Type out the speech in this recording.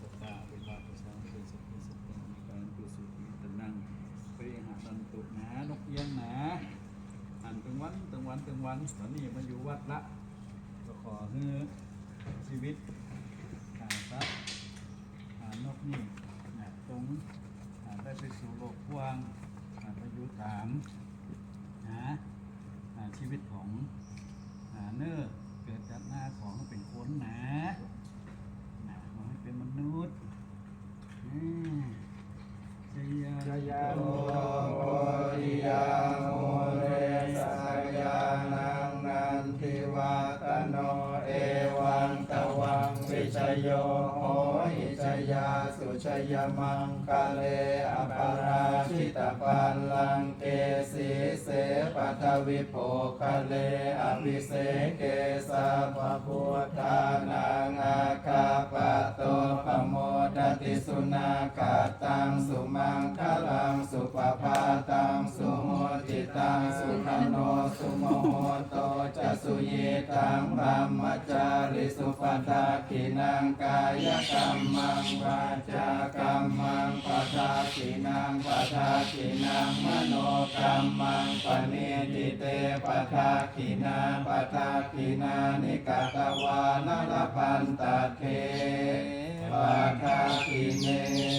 สัตตาเป็นวาตุสังเป็นสัพเพสัตตามีการตุสุขีตนังเปรหะนันตุนานกเอี้ยงหนาหันตึงวันตึงวันตึงวันตอนนี้มาอยู่วัดละก็ขอให้ชีวิตหาทรัพย์หานกนี่นะตรงหาได้ไปสู่โลกกว้างหาไปอยู่ตามหาหาชีวิตของหาเนื้อ ตโนเอวังตวังวิชโยโหหิชยาสุชยมังคะเลอปาราชิตปัลลังเกสีเสปัทวิโภคะเลอภิเสเกสาภพุทธานังอาคาปะโตปโมดติสุนาคาตังสุมังคลังสุปภาตังสุโตังสุขโนสุโมโหโตจะสุเยตังบรมจาริสุปตาขินังกายกรรมังวาจากรรมังปทาขินังปทาขินังมโนกรรมังปณิติเตปทาขินาปทาขินานิกาตวานลพันตเทปทาขิเน